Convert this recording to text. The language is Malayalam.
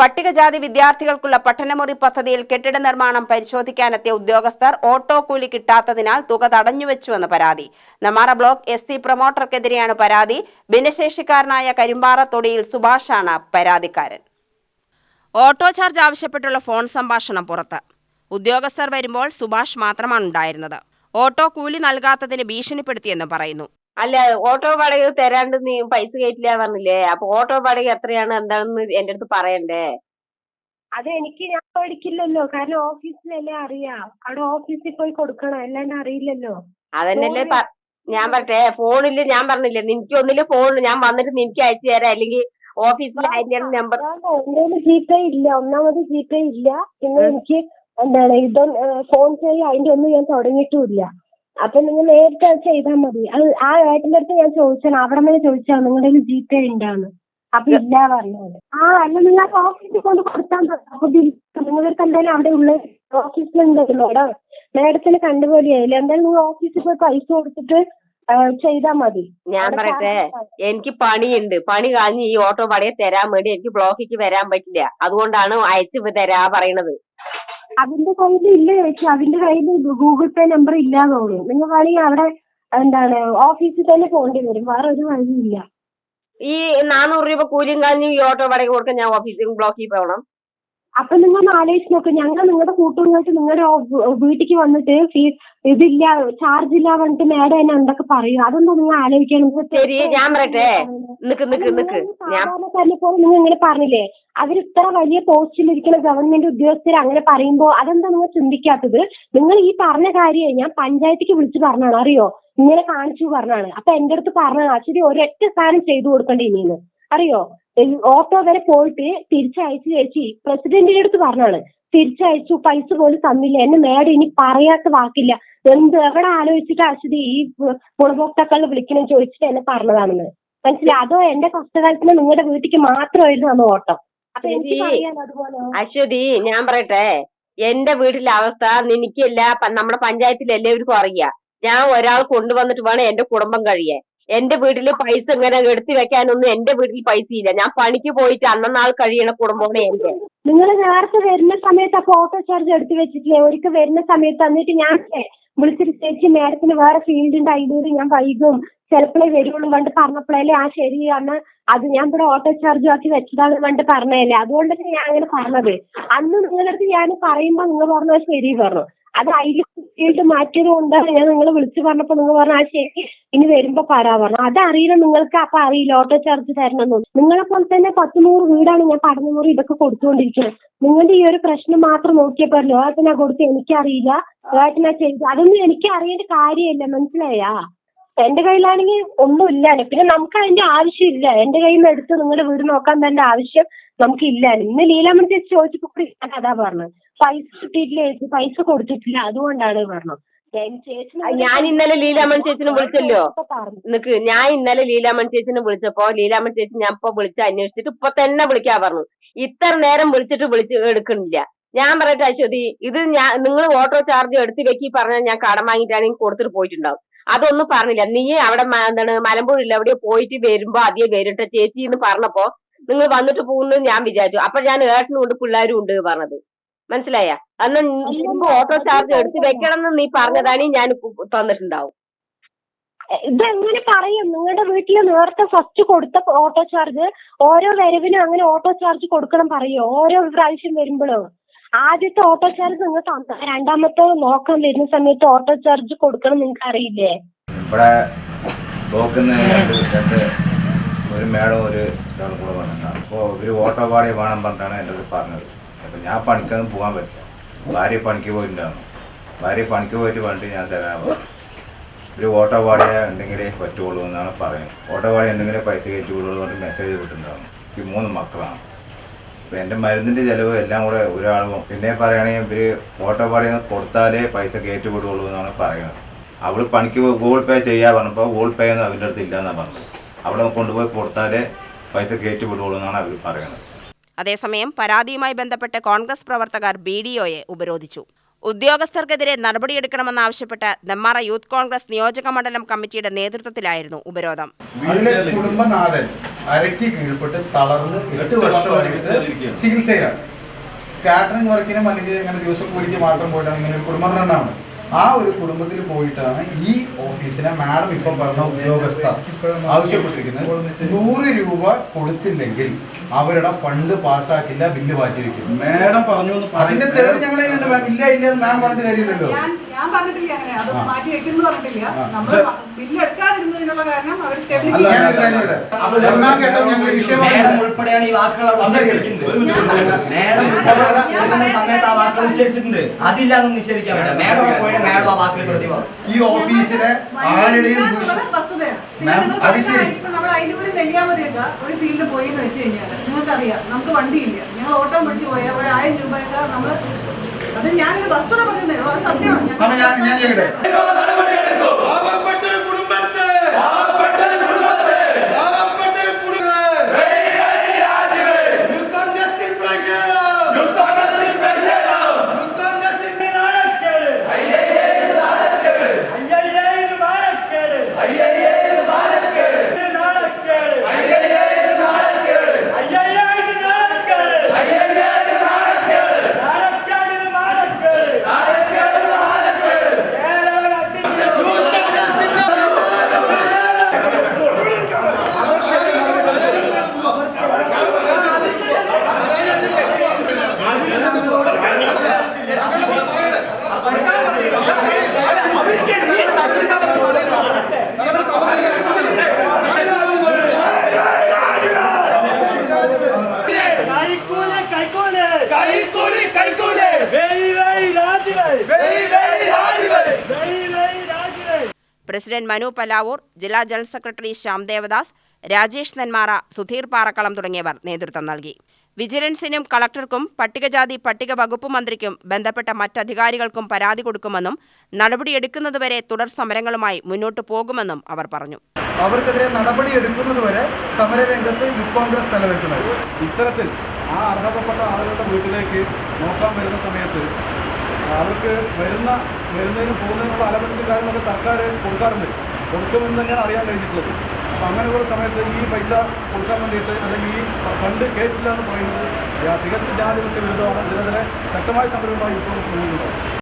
പട്ടികജാതി വിദ്യാർത്ഥികൾക്കുള്ള പഠനമുറി പദ്ധതിയിൽ കെട്ടിട നിർമ്മാണം പരിശോധിക്കാനെത്തിയ ഉദ്യോഗസ്ഥർ ഓട്ടോ കൂലി കിട്ടാത്തതിനാൽ തുക തടഞ്ഞുവെച്ചുവെന്ന് പരാതി. നമാറ ബ്ലോക്ക് എസ് സി പ്രൊമോട്ടർക്കെതിരെയാണ് പരാതി. ഭിന്നശേഷിക്കാരനായ കരിമ്പാറ തൊടിയിൽ സുഭാഷാണ് പരാതിക്കാരൻ. ഓട്ടോ ചാർജ് ആവശ്യപ്പെട്ടുള്ള ഫോൺ സംഭാഷണം പുറത്ത്. ഉദ്യോഗസ്ഥർ വരുമ്പോൾ സുഭാഷ് മാത്രമാണ് ഉണ്ടായിരുന്നത്. ഓട്ടോ കൂലി നൽകാത്തതിന് ഭീഷണിപ്പെടുത്തിയെന്ന് പറയുന്നു. അല്ല ഓട്ടോ വാടക തരാണ്ട് നീ പൈസ കയറ്റില്ല പറഞ്ഞില്ലേ? അപ്പൊ ഓട്ടോ വാടക എത്രയാണ്? എന്താണെന്ന് എന്റെ അടുത്ത് പറയണ്ടേ? അത് എനിക്ക് ഞാൻ പഠിക്കില്ലല്ലോ കാരണം ഓഫീസിലല്ലേ അറിയാം. അവിടെ ഓഫീസിൽ പോയി കൊടുക്കണം. അല്ലാണ്ട് അറിയില്ലല്ലോ. അതന്നെയല്ലേ ഞാൻ പറട്ടെ ഫോണിൽ ഞാൻ പറഞ്ഞില്ലേ നിനക്ക് ഒന്നിൽ ഫോൺ ഞാൻ വന്നിട്ട് നിനക്ക് അയച്ചു തരാം. അല്ലെങ്കിൽ ഓഫീസിൽ അതിന്റെ നമ്പർ ജി ഇല്ല. ഒന്നാമത് ജിപേ ഇല്ല. പിന്നെ എനിക്ക് എന്താണ് ഇതൊന്നും ഫോൺ പേ അതിന്റെ ഒന്നും ഞാൻ തുടങ്ങിയിട്ടുമില്ല അപ്പൊ നിങ്ങൾ നേരിട്ട് അത് ചെയ്താൽ മതി. അത് ആ ഏട്ടന്റെ അടുത്ത് ഞാൻ ചോദിച്ചാണ്. അവിടെ വരെ ചോദിച്ചാണ് നിങ്ങളുടെ ജി പേ ഉണ്ടാന്ന് അപ്പൊ ഇല്ല പറഞ്ഞത് ആ അല്ല നിങ്ങൾ ഓഫീസിൽ കൊണ്ട് കൊടുത്താൽ മതി. അപ്പൊ നിങ്ങൾക്ക് എന്തായാലും അവിടെ ഉള്ള ഓഫീസിലുണ്ടല്ലോ മേഡം. മേഡത്തിന് കണ്ടുപോലെയായില്ല എന്തായാലും നിങ്ങൾ ഓഫീസിൽ പോയി പൈസ കൊടുത്തിട്ട് ചെയ്താ മതി. ഞാൻ പറയട്ടെ. എനിക്ക് പണിയുണ്ട്. പണി കഴിഞ്ഞ് ഈ ഓട്ടോ പണിയെ തരാൻ വേണ്ടി എനിക്ക് ബ്ലോക്കിക്ക് വരാൻ പറ്റില്ല. അതുകൊണ്ടാണ് അയച്ചു തരാ പറയണത്. അതിന്റെ കയ്യിൽ ഇല്ല ചേച്ചി. അവന്റെ കയ്യിൽ ഗൂഗിൾ പേ നമ്പർ ഇല്ലാന്ന് തോന്നുന്നു. നിങ്ങൾ വേണമെങ്കിൽ അവിടെ എന്താണ് ഓഫീസിൽ തന്നെ പോകേണ്ടി വരും. വേറെ ഒരു വഴിയില്ല ഈ നാനൂറ് രൂപ കൂലിയും കഴിഞ്ഞ് ഈ ഓട്ടോ വാടക കൊടുക്കാൻ ഞാൻ ഓഫീസിൽ ബ്ലോക്കിൽ പോകണം അപ്പൊ നിങ്ങൾ ഒന്ന് ആലോചിച്ച് നോക്ക്. ഞങ്ങൾ നിങ്ങളുടെ കൂട്ടുകാർക്ക് നിങ്ങളുടെ വീട്ടിലേക്ക് വന്നിട്ട് ഫീസ് ഇതില്ല ചാർജ് ഇല്ല പറഞ്ഞിട്ട് മേഡം എന്നെ എന്തൊക്കെ പറയും? അതൊന്നും നിങ്ങൾ ആലോചിക്കണം. ശരി ഞാൻ പറയട്ടെ. നിക്ക് നിക്ക് നിക്ക് നിങ്ങൾ ഇങ്ങനെ പറഞ്ഞില്ലേ? അവർ ഇത്ര വലിയ പോസ്റ്റിൽ ഇരിക്കുന്ന ഗവൺമെന്റ് ഉദ്യോഗസ്ഥർ അങ്ങനെ പറയുമ്പോ അതെന്താ നിങ്ങൾ ചിന്തിക്കാത്തത്? നിങ്ങൾ ഈ പറഞ്ഞ കാര്യം ഞാൻ പഞ്ചായത്തിക്ക് വിളിച്ച് പറഞ്ഞാണ് അറിയോ? ഇങ്ങനെ കാണിച്ചു പറഞ്ഞാണ് അപ്പൊ എന്റെ അടുത്ത് പറഞ്ഞാണ് ശരി ഒരൊറ്റ സാധനം ചെയ്തു കൊടുക്കേണ്ടി ഇനിന്ന് അറിയോ? ഓട്ടോ വരെ പോയിട്ട് തിരിച്ചയച്ചു ചേച്ചി പ്രസിഡന്റിന്റെ അടുത്ത് പറഞ്ഞാണ്. തിരിച്ചയച്ചു പൈസ പോലും തന്നില്ല. എന്നെ മേഡം ഇനി പറയാത്ത വാക്കില്ല. എന്ത് എവിടെ ആലോചിച്ചിട്ട് അശ്വതി ഈ ഗുണഭോക്താക്കളെ വിളിക്കണം ചോദിച്ചിട്ട് എന്നെ പറഞ്ഞതാണെന്ന്? മനസ്സിലായി? അതോ എന്റെ കഷ്ടകാലത്തിന് നിങ്ങളുടെ വീട്ടിലേക്ക് മാത്രമായിരുന്നു അന്ന് ഓട്ടം? അപ്പൊ എനിക്ക്. അതുപോലെ? അശ്വതി ഞാൻ പറയട്ടെ. എന്റെ വീട്ടിലെ അവസ്ഥ നിനക്കല്ല നമ്മുടെ പഞ്ചായത്തിലല്ലേ എല്ലാവർക്കും അറിയാം ഞാൻ ഒരാൾ കൊണ്ടുവന്നിട്ട് വേണം എന്റെ കുടുംബം കഴിയാൻ. എന്റെ വീട്ടിൽ പൈസ ഇങ്ങനെ എടുത്തു വെക്കാനൊന്നും എന്റെ വീട്ടിൽ പൈസ ഇല്ല. ഞാൻ പണിക്ക് പോയിട്ട് അന്നനാൾ കഴിയണ കുടുംബമാണ് എന്റെ. നിങ്ങൾ നേരത്തെ വരുന്ന സമയത്ത് അപ്പൊ ഓട്ടോ ചാർജ് എടുത്തു വെച്ചിട്ടില്ലേ? ഒരിക്കൽ വരുന്ന സമയത്ത് എന്നിട്ട് ഞാൻ വിളിച്ചിട്ട് ചേച്ചി മാഡത്തിന് വേറെ ഫീൽഡിന്റെ ഐഡിയ ഞാൻ വൈകും. ചിലപ്പോഴേ വരുള്ളൂ കണ്ട് പറഞ്ഞപ്പോഴല്ലേ ആ ശരിയാണ് അത് ഞാൻ ഇവിടെ ഓട്ടോ ചാർജ് ആക്കി വെച്ചതാണ് കണ്ട് പറഞ്ഞതല്ലേ? അതുകൊണ്ടല്ലേ ഞാൻ അങ്ങനെ പറഞ്ഞത്. അന്ന് നിങ്ങളുടെ അടുത്ത് ഞാൻ പറയുമ്പോ നിങ്ങൾ പറഞ്ഞത് ശരി പറഞ്ഞു. അത് അതിൽ ഫീൽഡ് മാറ്റിയത് കൊണ്ടാണ് ഞാൻ നിങ്ങൾ വിളിച്ചു പറഞ്ഞപ്പോ നിങ്ങൾ പറഞ്ഞു ആ ശരി ഇനി വരുമ്പോ പറയാ പറഞ്ഞു. അതറിയില്ല നിങ്ങൾക്ക് അപ്പൊ അറിയില്ല ഓട്ടോ ചാർജ് തരണമെന്നും നിങ്ങളെ പോലെ തന്നെ പത്ത് നൂറ് വീടാണ് ഞാൻ പഠനമുറി ഇതൊക്കെ കൊടുത്തുകൊണ്ടിരിക്കുന്നത്. നിങ്ങളുടെ ഈ ഒരു പ്രശ്നം മാത്രം നോക്കിയപ്പോ ലോകത്തിനാ കൊടുത്ത് എനിക്കറിയില്ല. ലോകത്തിനാ ചെയ്തു അതൊന്നും എനിക്ക് അറിയേണ്ട കാര്യമില്ല മനസ്സിലായാ? എന്റെ കയ്യിലാണെങ്കിൽ ഒന്നുമില്ല പിന്നെ നമുക്ക് അതിന്റെ ആവശ്യമില്ല. എന്റെ കയ്യിൽ നിന്ന് എടുത്ത് നിങ്ങളുടെ വീട് നോക്കാൻ തന്നെ ആവശ്യം നമുക്ക് ഇല്ലാനും ഇന്ന് ലീലാമണി ചേച്ചി ചോദിച്ചപ്പോ ഞാൻ അതാ പറഞ്ഞത്. പൈസ കിട്ടിയിട്ടില്ല ചേച്ചി പൈസ കൊടുത്തിട്ടില്ല. അതുകൊണ്ടാണ് പറഞ്ഞു ഞാൻ ഇന്നലെ ലീലാമൺ ചേച്ചിനെ വിളിച്ചല്ലോ. നിക്ക് ഞാൻ ഇന്നലെ ലീലാമൺ ചേച്ചിനെ വിളിച്ചപ്പോ ലീലാമൺ ചേച്ചി ഞാൻ ഇപ്പൊ വിളിച്ച് അന്വേഷിച്ചിട്ട് ഇപ്പൊ തന്നെ വിളിക്കാ പറഞ്ഞു. ഇത്ര നേരം വിളിച്ചിട്ട് വിളിച്ച് എടുക്കണില്ല ഞാൻ പറയട്ടെ അശ്വതി ഇത് ഞാൻ നിങ്ങൾ ഓട്ടോ ചാർജ് എടുത്ത് വെക്കി പറഞ്ഞാൽ ഞാൻ കടം വാങ്ങിയിട്ടാണെങ്കിൽ കൊടുത്തിട്ട് പോയിട്ടുണ്ടാവും. അതൊന്നും പറഞ്ഞില്ല. നീ അവിടെ എന്താണ് മലമ്പുഴയിൽ എവിടെയോ പോയിട്ട് വരുമ്പോ അധികം വരട്ടെ. ചേച്ചി എന്ന് പറഞ്ഞപ്പോ നിങ്ങൾ വന്നിട്ട് പോകുന്നു ഞാൻ വിചാരിച്ചു. അപ്പൊ ഞാൻ ഏട്ടനും ഉണ്ട് പിള്ളേരും ഉണ്ട് പറഞ്ഞത്. മനസ്സിലായ? അന്ന് ഓട്ടോ ചാർജ് എടുത്ത് വെക്കണം എന്ന് നീ പറഞ്ഞതാണ് ഞാൻ തന്നിട്ടുണ്ടാവും. ഇതെങ്ങനെ പറയും? നിങ്ങളുടെ വീട്ടിൽ നേരത്തെ ഫസ്റ്റ് കൊടുത്ത ഓട്ടോ ചാർജ് ഓരോ വരവിനും അങ്ങനെ ഓട്ടോ ചാർജ് കൊടുക്കണം പറയോ? ഓരോ പ്രാവശ്യം വരുമ്പോഴോ? ആദ്യത്തെ ഓട്ടോ ചാർജ് നിങ്ങൾ രണ്ടാമത്തെ നോക്കാൻ വരുന്ന സമയത്ത് ഓട്ടോ ചാർജ് കൊടുക്കണം നിങ്ങൾക്ക് അറിയില്ലേ? ഇവിടെ രണ്ട് രണ്ട് ഒരു മേഡം ഒരു കൂടെ അപ്പോൾ ഒരു ഓട്ടോ വേണം പറഞ്ഞിട്ടാണ് എന്റെ പറഞ്ഞത്. അപ്പോൾ ഞാൻ പണിക്കൊന്നും പോകാൻ പറ്റില്ല. ഭാര്യ പണിക്ക് പോയിട്ടുണ്ടാകും ഭാര്യ പണിക്ക് പോയിട്ട് വേണ്ടി ഞാൻ തരാൻ ഒരു ഓട്ടോ പാടിയ ഉണ്ടെങ്കിലേ പറ്റുള്ളൂ എന്നാണ് പറയുന്നത്. ഓട്ടോ പാടി എന്തെങ്കിലും പൈസ കയറ്റി വിടുള്ളൂ എന്ന് മെസ്സേജ് വിട്ടിട്ടുണ്ടാകും ഈ മൂന്ന് മക്കളാണ്. അപ്പം എന്റെ മരുന്നിന്റെ ചിലവ് എല്ലാം കൂടെ ഒരാളും പിന്നെ പറയുകയാണെങ്കിൽ ഇവർ ഓട്ടോ പാടി കൊടുത്താലേ പൈസ കയറ്റി വിടുള്ളൂ എന്നാണ് പറയുന്നത്. അവൾ പണിക്ക് ഗൂഗിൾ പേ ചെയ്യാൻ പറഞ്ഞപ്പോൾ ഗൂഗിൾ പേ ഒന്നും അവന്റെ അടുത്ത് ഇല്ലയെന്നാണ് പറഞ്ഞത്. അവിടെ കൊണ്ടുപോയി കൊടുത്താലേ പൈസ കയറ്റി വിടുള്ളൂ എന്നാണ് അവർ പറയുന്നത്. അതേസമയം പരാതിയുമായി ബന്ധപ്പെട്ട് കോൺഗ്രസ് പ്രവർത്തകർ ബി ഡി ഒയെ ഉപരോധിച്ചു. ഉദ്യോഗസ്ഥർക്കെതിരെ നടപടിയെടുക്കണമെന്നാവശ്യപ്പെട്ട് നെമ്മാറ യൂത്ത് കോൺഗ്രസ് നിയോജക മണ്ഡലം കമ്മിറ്റിയുടെ നേതൃത്വത്തിലായിരുന്നു ഉപരോധം. കുടുംബനാഥൻ ചികിത്സയിലാണ്. കാറ്ററിംഗ് വർക്കിനും അല്ലെങ്കിൽ ഇങ്ങനെ ദിവസക്കൂലിക്ക് മാത്രം പോയിട്ടാണ് ഇങ്ങനെ ഒരു കുടുംബം റണ്ണാണ് ആ ഒരു കുടുംബത്തിൽ പോയിട്ടാണ് ഈ ഓഫീസിനെ മാഡം ഇപ്പം പറഞ്ഞ ഉദ്യോഗസ്ഥ ആവശ്യപ്പെട്ടിരിക്കുന്നത്. നൂറ് രൂപ കൊടുത്തില്ലെങ്കിൽ അവരുടെ ഫണ്ട് പാസ്സാക്കില്ല ബില്ല് മാറ്റി വെക്കും മാഡം പറഞ്ഞു അതിന്റെ തെളിവ് ഞങ്ങളെ ഇല്ല ഇല്ല മാം പറഞ്ഞിട്ട് കാര്യമില്ലല്ലോ. ഞാൻ ഞാൻ പറഞ്ഞിട്ടില്ല അങ്ങനെ അത് മാറ്റി വെക്കുന്നു പറഞ്ഞിട്ടില്ല. നമ്മൾ ബില്ല് കാരണം അവർ ഉൾപ്പെടെയാണ് ഈ വാക്കുകൾ സമയത്ത് ആ ഉച്ചരിച്ചിട്ടുണ്ട്. അതില്ലാന്ന് നിഷേധിക്കാൻ പറ്റില്ല മേഡം അവിടെ പോയിട്ട് മേഡം ആ വാക്കിൽ പ്രതിഭ. ഈ ഓഫീസിലെ ആരുടെയും അത് ശരി. നമ്മൾ അയിലൂര് നെല്ലിയാമതിയൊക്കെ ഒരു ഫീൽഡിൽ പോയി എന്ന് വെച്ച് കഴിഞ്ഞാൽ നിങ്ങൾക്കറിയാം നമുക്ക് വണ്ടിയില്ല. ഞങ്ങൾ ഓട്ടം പിടിച്ച് പോയാൽ ഒരു ആയിരം രൂപയൊക്കെ നമ്മൾ അത് ഞാനൊരു വസ്തുത പറഞ്ഞതേ ഉള്ളൂ അത് സത്യമാണ്. ഞാൻ പ്രസിഡന്റ് മനു പലാവൂർ ജില്ലാ ജനറൽ സെക്രട്ടറി ശ്യാം ദേവദാസ് രാജേഷ് നെന്മാറ സുധീർ പാറക്കളം തുടങ്ങിയവർ നേതൃത്വം നൽകി. വിജിലൻസിനും കളക്ടർക്കും പട്ടികജാതി പട്ടിക വകുപ്പ് മന്ത്രിക്കും ബന്ധപ്പെട്ട മറ്റധികാരികൾക്കും പരാതി കൊടുക്കുമെന്നും നടപടിയെടുക്കുന്നതുവരെ തുടർ സമരങ്ങളുമായി മുന്നോട്ടു പോകുമെന്നും അവർ പറഞ്ഞു. അവർക്കെതിരെ നടപടി എടുക്കുന്നതുവരെ സമരരംഗത്ത് യൂത്ത് കോൺഗ്രസ് നിലനിൽക്കുന്നത്. ഇത്തരത്തിൽ ആ അർഹതപ്പെട്ട ആളുകളുടെ വീട്ടിലേക്ക് നോക്കാൻ വരുന്ന സമയത്ത് അവർക്ക് വരുന്ന വരുന്നതിനും പോകുന്നതിനുള്ള അലവൻസും കാര്യങ്ങളൊക്കെ സർക്കാർ കൊടുക്കാറുണ്ട്. കൊടുക്കുമെന്ന് തന്നെയാണ് അറിയാൻ കഴിഞ്ഞിട്ടുള്ളത്. അപ്പം അങ്ങനെയുള്ള സമയത്ത് ഈ പൈസ കൊടുക്കാൻ വേണ്ടിയിട്ട് അല്ലെങ്കിൽ ഈ ഫണ്ട് കേട്ടില്ല എന്ന് പറയുന്നത് തികച്ച് ജാതിപത്യ വിരുദ്ധമാണ്. ഇതിനെതിരെ ശക്തമായ സമരവുമായി ഇപ്പോൾ മുന്നിലുണ്ടാവും